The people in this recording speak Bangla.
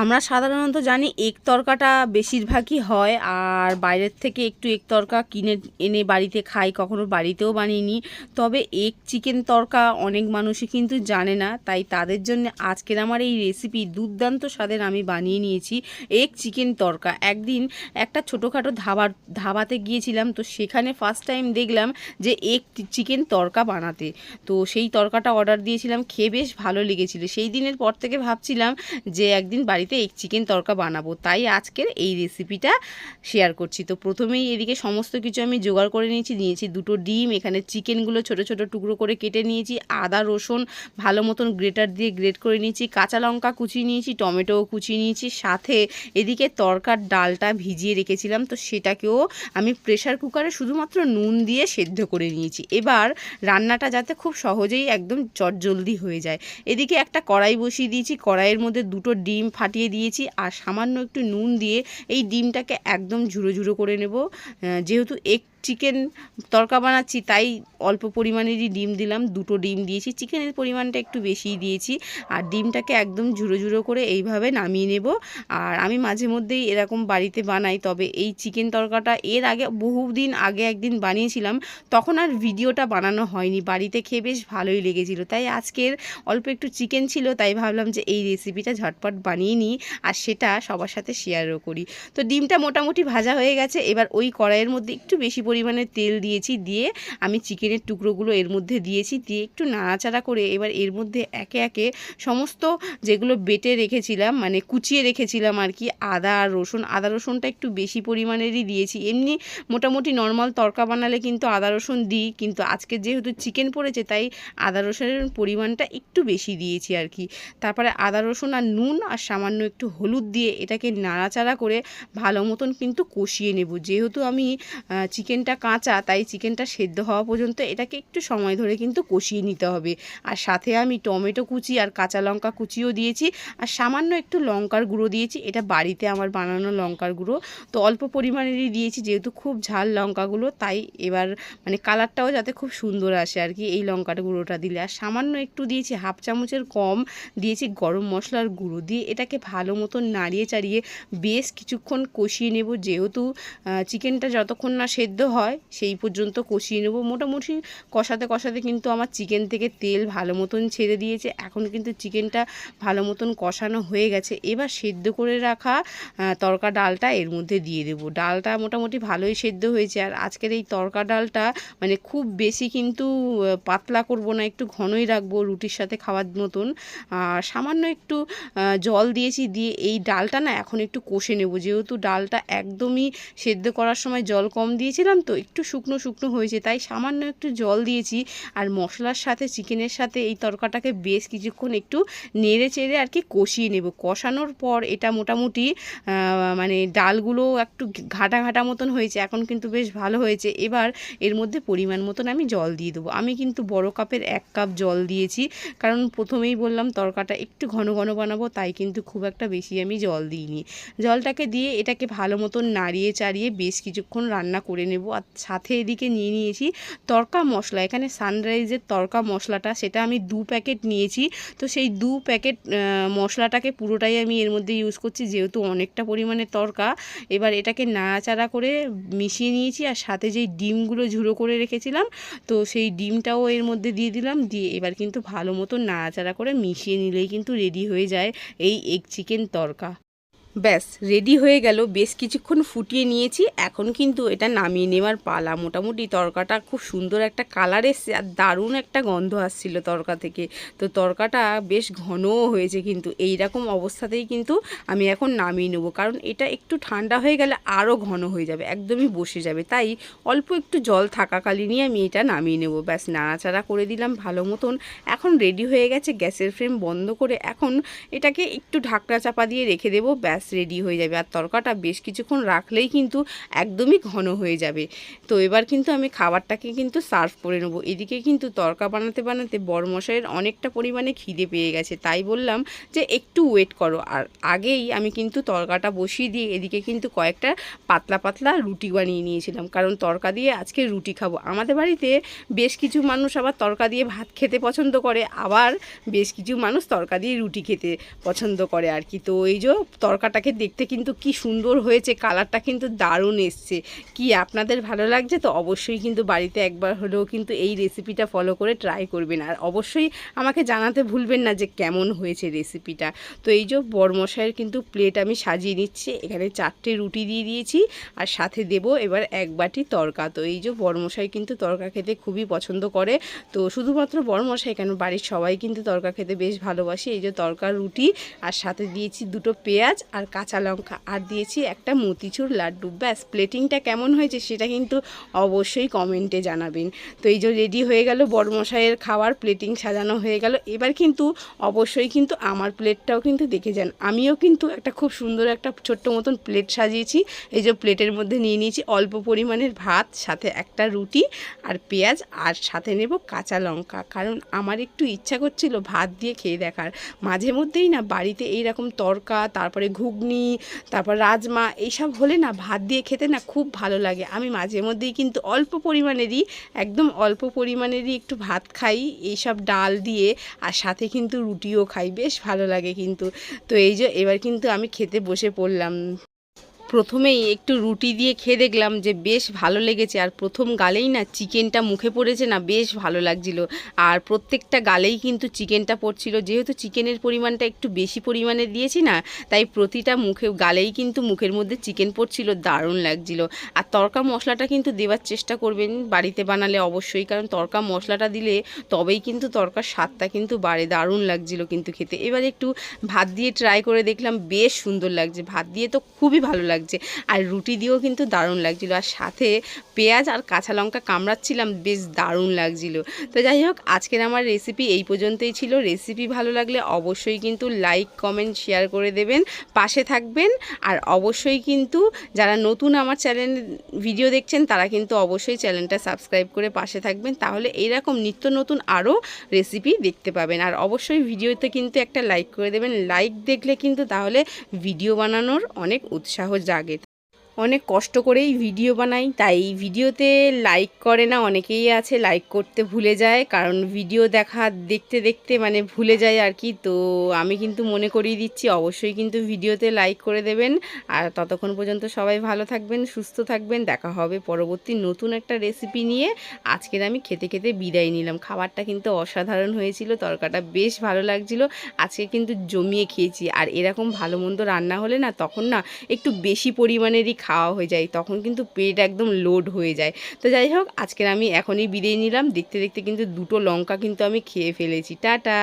আমরা সাধারণত জানি এক তরকাটা বেশিরভাগই হয়, আর বাইরের থেকে একটু এক তরকা কিনে, এনে বাড়িতে খাই, কখনো বাড়িতেও বানিয়ে তবে এক চিকেন তরকা অনেক মানুষই কিন্তু জানে না, তাই তাদের জন্য আজকের আমার এই রেসিপি দুর্দান্ত স্বাদের আমি বানিয়ে নিয়েছি এক চিকেন তরকা। একদিন একটা ছোটোখাটো ধাবার, ধাবাতে গিয়েছিলাম, তো সেখানে ফার্স্ট টাইম দেখলাম যে এক চিকেন তরকা বানাতে। তো সেই তরকাটা অর্ডার দিয়েছিলাম, খেয়ে বেশ ভালো লেগেছিল। সেই দিনের পর থেকে ভাবছিলাম যে একদিন বাড়িতে এই চিকেন তরকা বানাবো। তাই আজকের এই রেসিপিটা শেয়ার করছি। তো প্রথমেই এদিকে সমস্ত কিছু আমি জোগাড় করে নিয়েছি। নিয়েছি দুটো ডিম, এখানে চিকেনগুলো ছোট ছোট টুকরো করে কেটে নিয়েছি। আদা, রসুন ভালো মতন গ্রেটার দিয়ে গ্রেট করে নিয়েছি। কাঁচা লঙ্কা কুচিয়ে নিয়েছি, টমেটোও কুচিয়ে নিয়েছি। সাথে এদিকে তরকার ডালটা ভিজিয়ে রেখেছিলাম। তো সেটাকেও আমি প্রেশার কুকারে শুধুমাত্র নুন দিয়ে সেদ্ধ করে নিয়েছি। এবার রান্নাটা যাতে খুব সহজেই একদম চটজলদি হয়ে যায়। এদিকে একটা কড়াই বসিয়ে দিয়েছি। কড়াইয়ের মধ্যে দুটো ডিম ফাটিয়ে দিয়েছি আর সামান্য একটু নুন দিয়ে এই ডিমটাকে একদম ঝুড়ো ঝুড়ো করে নেব। যেহেতু এক চিকেন তরকা বানাচ্ছি, তাই অল্প পরিমাণেরই ডিম দিলাম। দুটো ডিম দিয়েছি। চিকেনের পরিমাণটা একটু বেশিই দিয়েছি। আর ডিমটাকে একদম ঝুড়ো ঝুড়ো করে এইভাবে নামিয়ে নেব। আর আমি মাঝে মধ্যেই এরকম বাড়িতে বানাই, তবে এই চিকেন তরকাটা এর আগে বহুদিন আগে একদিন বানিয়েছিলাম। তখন আর ভিডিওটা বানানো হয়নি। বাড়িতে খেয়ে বেশ ভালোই লেগেছিল। তাই আজকের অল্প একটু চিকেন ছিল, তাই ভাবলাম যে এই রেসিপিটা ঝটপট বানিয়ে নিই আর সেটা সবার সাথে শেয়ারও করি। তো ডিমটা মোটামুটি ভাজা হয়ে গেছে। এবার ওই কড়াইয়ের মধ্যে একটু বেশি পরিমাণে তেল দিয়েছি দিয়ে আমি চিকেনের টুকরোগুলো এর মধ্যে দিয়েছি দিয়ে একটু নাড়াচাড়া করে এবার এর মধ্যে একে একে সমস্ত যেগুলো বেটে রেখেছিলাম মানে কুচিয়ে রেখেছিলাম আর কি আদা আর রসুন। আদা রসুনটা একটু বেশি পরিমাণেরই দিয়েছি। এমনি মোটামুটি নর্মাল তরকা বানালে কিন্তু আদা রসুন দিই কিন্তু আজকে যেহেতু চিকেন পড়েছে তাই আদা রসুনের পরিমাণটা একটু বেশি দিয়েছি আর কি। তারপরে আদা রসুন আর নুন আর সামান্য একটু হলুদ দিয়ে এটাকে নাড়াচাড়া করে ভালো মতন কিন্তু কষিয়ে নেব। যেহেতু আমি আহ, চিকেনটা কাঁচা, তাই চিকেনটা সেদ্ধ হওয়া পর্যন্ত এটাকে একটু সময় ধরে কিন্তু কষিয়ে নিতে হবে। আর সাথে আমি টমেটো কুচি আর কাঁচা লঙ্কা কুচিও দিয়েছি। আর সামান্য একটু লঙ্কার গুঁড়ো দিয়েছি। এটা বাড়িতে আমার বানানো লঙ্কার গুঁড়ো। তো অল্প পরিমাণেরই দিয়েছি, যেহেতু খুব ঝাল লঙ্কাগুলো, তাই এবার মানে কালারটাও যাতে খুব সুন্দর আসে আর কি এই লঙ্কার গুঁড়োটা দিলে। আর সামান্য একটু দিয়েছি হাফ চামচের কম দিয়েছি গরম মশলার গুঁড়ো দিয়ে। এটাকে ভালো মতন নাড়িয়ে চাড়িয়ে বেশ কিছুক্ষণ কষিয়ে নেব। যেহেতু চিকেনটা যতক্ষণ না সেদ্ধ হয়, সেই পর্যন্ত কষিয়ে নেব। মোটামুটি কষাতে কষাতে কিন্তু আমার চিকেন থেকে তেল ভালো মতন ছেড়ে দিয়েছে। এখন কিন্তু চিকেনটা ভালো মতন কষানো হয়ে গেছে। এবার সেদ্ধ করে রাখা তরকা ডালটা এর মধ্যে দিয়ে দেবো। ডালটা মোটামুটি ভালোই সেদ্ধ হয়েছে। আর আজকের এই তরকা ডালটা মানে খুব বেশি কিন্তু পাতলা করব না, একটু ঘনই রাখব রুটির সাথে খাওয়ার মতন। আর সামান্য একটু জল দিয়েছি, দিয়ে এই ডালটা না এখন একটু কষে নেব। যেহেতু ডালটা একদমই সেদ্ধ করার সময় জল কম দিয়েছিলাম তো একটু শুকনো শুকনো হয়েছে তাই সামান্য একটু জল দিয়েছি আর মশলার সাথে, চিকেনের সাথে এই তরকাটাকে বেশ কিছুক্ষণ একটু নেড়ে চেড়ে আর কি কষিয়ে নেব। কষানোর পর এটা মোটামুটি মানে ডালগুলো একটু ঘাটা ঘাটা মতন হয়েছে, এখন কিন্তু বেশ ভালো হয়েছে। এবার এর মধ্যে পরিমাণ মতন আমি জল দিয়ে দেবো। আমি কিন্তু বড় কাপের এক কাপ জল দিয়েছি, কারণ প্রথমেই বললাম তরকাটা একটু ঘন ঘন বানাবো, তাই কিন্তু খুব একটা বেশি আমি জল দিইনি। জলটাকে দিয়ে এটাকে ভালো মতন নাড়িয়ে চাড়িয়ে বেশ কিছুক্ষণ রান্না করে নেব। আর সাথে এদিকে নিয়ে নিয়েছি তরকা মশলা। এখানে সানরাইজের তরকা মশলাটা, সেটা আমি দু প্যাকেট নিয়েছি। তো সেই দু প্যাকেট মশলাটাকে পুরোটাই আমি এর মধ্যে ইউজ করছি, যেহেতু অনেকটা পরিমাণে তরকা। এবার এটাকে নাড়াচাড়া করে মিশিয়ে নিয়েছি আর সাথে যেই ডিমগুলো ঝুড়ো করে রেখেছিলাম, তো সেই ডিমটাও এর মধ্যে দিয়ে দিলাম। দিয়ে এবার কিন্তু ভালো মতো নাড়াচাড়া করে মিশিয়ে নিলেই কিন্তু রেডি হয়ে যায় এই এগ চিকেন তরকা। ব্যাস রেডি হয়ে গেল। বেশ কিছুক্ষণ ফুটিয়ে নিয়েছি। এখন কিন্তু এটা নামিয়ে নেওয়ার পালা। মোটামুটি তরকাটা খুব সুন্দর একটা কালার এসছে আর দারুণ একটা গন্ধ আসছিল তরকা থেকে। তো তরকাটা বেশ ঘনও হয়েছে কিন্তু। এই রকম অবস্থাতেই কিন্তু আমি এখন নামিয়ে নেব। কারণ এটা একটু ঠান্ডা হয়ে গেলে আরও ঘন হয়ে যাবে। একদমই বসে যাবে। তাই অল্প একটু জল থাকাকালীনই আমি এটা নামিয়ে নেব। ব্যাস, নাড়াচাড়া করে দিলাম ভালো মতন। এখন রেডি হয়ে গেছে, গ্যাসের ফ্লেম বন্ধ করে এখন এটাকে একটু ঢাকনা চাপা দিয়ে রেখে দেবো। ব্যাস ব্যাস রেডি হয়ে যাবে আর তরকাটা বেশ কিছুক্ষণ রাখলেই কিন্তু একদমই ঘন হয়ে যাবে। তো এবার কিন্তু আমি খাবারটাকে কিন্তু সার্ভ করে নেব। এদিকে কিন্তু তরকা বানাতে বানাতে বড়মশাইয়ের অনেকটা পরিমাণে খিদে পেয়ে গেছে। তাই বললাম যে একটু ওয়েট করো। আর আগেই আমি কিন্তু তরকাটা বসিয়ে দিয়ে এদিকে কিন্তু কয়েকটা পাতলা পাতলা রুটি বানিয়ে নিয়েছিলাম। কারণ তরকা দিয়ে আজকে রুটি খাব। আমাদের বাড়িতে বেশ কিছু মানুষ আবার তরকা দিয়ে ভাত খেতে পছন্দ করে। আবার বেশ কিছু মানুষ তরকা দিয়ে রুটি খেতে পছন্দ করে আর কি। তো এই যে তরকাটাকে দেখতে কিন্তু কি সুন্দর হয়েছে, কালারটা কিন্তু দারুণ এসছে। কি আপনাদের ভালো লাগছে তো অবশ্যই কিন্তু বাড়িতে একবার হলেও কিন্তু এই রেসিপিটা ফলো করে ট্রাই করবেন। আর অবশ্যই আমাকে জানাতে ভুলবেন না যে কেমন হয়েছে রেসিপিটা তো এই যে বরমশাইয়ের কিন্তু প্লেট আমি সাজিয়ে নিচ্ছি, এখানে চারটে রুটি দিয়ে দিয়েছি আর সাথে দেব এবার এক বাটি তরকা। তো এই যে বরমশাই কিন্তু তরকা খেতে খুবই পছন্দ করে। তো শুধুমাত্র বরমশাই কেন? বাড়ির সবাই কিন্তু তরকা খেতে বেশ ভালোবাসে। এই যে তরকার রুটি আর সাথে দিয়েছি দুটো পেঁয়াজ আর কাঁচা লঙ্কা। আর দিয়েছি একটা মতিচুর লাড্ডু। ব্যাস প্লেটিংটা কেমন হয়েছে সেটা কিন্তু অবশ্যই কমেন্টে জানাবেন। তো এই যে রেডি হয়ে গেল বড়মশাইয়ের খাওয়ার প্লেটিং সাজানো হয়ে গেল। এবার কিন্তু অবশ্যই কিন্তু আমার প্লেটটাও কিন্তু দেখে যান। আমিও কিন্তু একটা খুব সুন্দর একটা ছোট্ট মতন প্লেট সাজিয়েছি। এই যে প্লেটের মধ্যে নিয়ে নিয়েছি অল্প পরিমাণের ভাত, সাথে একটা রুটি আর পেঁয়াজ, আর সাথে নেব কাঁচা লঙ্কা। কারণ আমার একটু ইচ্ছা করছিল ভাত দিয়ে খেয়ে দেখার। মাঝে মধ্যেই না বাড়িতে এই রকম তরকা, তারপরে ঘুগনি, তারপর রাজমা, এইসব হলে না ভাত দিয়ে খেতে না খুব ভালো লাগে। আমি মাঝে মধ্যেই কিন্তু অল্প পরিমাণেরই, একদম অল্প পরিমাণেরই একটু ভাত খাই, এইসব ডাল দিয়ে, আর সাথে কিন্তু রুটিও খাই। বেশ ভালো লাগে কিন্তু। তো এই যে এবার কিন্তু আমি খেতে বসে পড়লাম। প্রথমেই একটু রুটি দিয়ে খেয়ে দেখলাম যে বেশ ভালো লেগেছে। আর প্রথম গালেই না চিকেনটা মুখে পড়েছে না, বেশ ভালো লাগছিল। আর প্রত্যেকটা গালেই কিন্তু চিকেনটা পড়ছিল। যেহেতু চিকেনের পরিমাণটা একটু বেশি পরিমাণে দিয়েছি না, তাই প্রতিটা মুখে, গালেই কিন্তু মুখের মধ্যে চিকেন পড়ছিল, দারুণ লাগছিল। আর তরকা মশলাটা কিন্তু দেওয়ার চেষ্টা করবেন বাড়িতে বানালে অবশ্যই, কারণ তরকা মশলাটা দিলে তবেই কিন্তু তরকার স্বাদটা কিন্তু বাড়ে। দারুণ লাগছিল কিন্তু খেতে। এবার একটু ভাত দিয়ে ট্রাই করে দেখলাম, বেশ সুন্দর লাগছে। ভাত দিয়ে তো খুবই ভালো লাগছে। আর রুটি দিয়েও কিন্তু দারুণ লাগছিল। আর সাথে পেঁয়াজ আর কাঁচা লঙ্কা কামড়াচ্ছিলাম, বেশ দারুণ লাগছিল। তো যাই হোক, আজকের আমার রেসিপি এই পর্যন্তই ছিল। রেসিপি ভালো লাগলে অবশ্যই কিন্তু লাইক কমেন্ট শেয়ার করে দেবেন, পাশে থাকবেন। আর অবশ্যই কিন্তু যারা নতুন আমার চ্যানেল ভিডিও দেখছেন, তারা কিন্তু অবশ্যই চ্যানেলটা সাবস্ক্রাইব করে পাশে থাকবেন। তাহলে এইরকম নিত্য নতুন আরও রেসিপি দেখতে পাবেন। আর অবশ্যই ভিডিওতে কিন্তু একটা লাইক করে দেবেন। লাইক দেখলে কিন্তু তাহলে ভিডিও বানানোর অনেক উৎসাহ जागेत অনেক কষ্ট করেই ভিডিও বানাই, তাই ভিডিওতে লাইক করে না, অনেকেই আছে লাইক করতে ভুলে যায়, কারণ ভিডিও দেখা দেখতে দেখতে মানে ভুলে যায় আর কি। তো আমি কিন্তু মনে করিয়ে দিচ্ছি, অবশ্যই কিন্তু ভিডিওতে লাইক করে দেবেন। আর ততক্ষণ পর্যন্ত সবাই ভালো থাকবেন, সুস্থ থাকবেন, দেখা হবে পরবর্তী নতুন একটা রেসিপি নিয়ে। আজকের আমি খেতে খেতে বিদায় নিলাম। খাবারটা কিন্তু অসাধারণ হয়েছিল, তরকাটা বেশ ভালো লাগছিল, আজকে কিন্তু জমিয়ে খেয়েছি। আর এরকম ভালো মন্দ রান্না হলে না, তখন না একটু বেশি পরিমাণেরই খাওয়া হয়ে যায়, তখন কিন্তু পেট একদম লোড হয়ে যায়। তো যাই হোক, আজকের আমি এখনই বিদায় নিলাম। দেখতে দেখতে কিন্তু দুটো লঙ্কা কিন্তু আমি খেয়ে ফেলেছি। টাটা!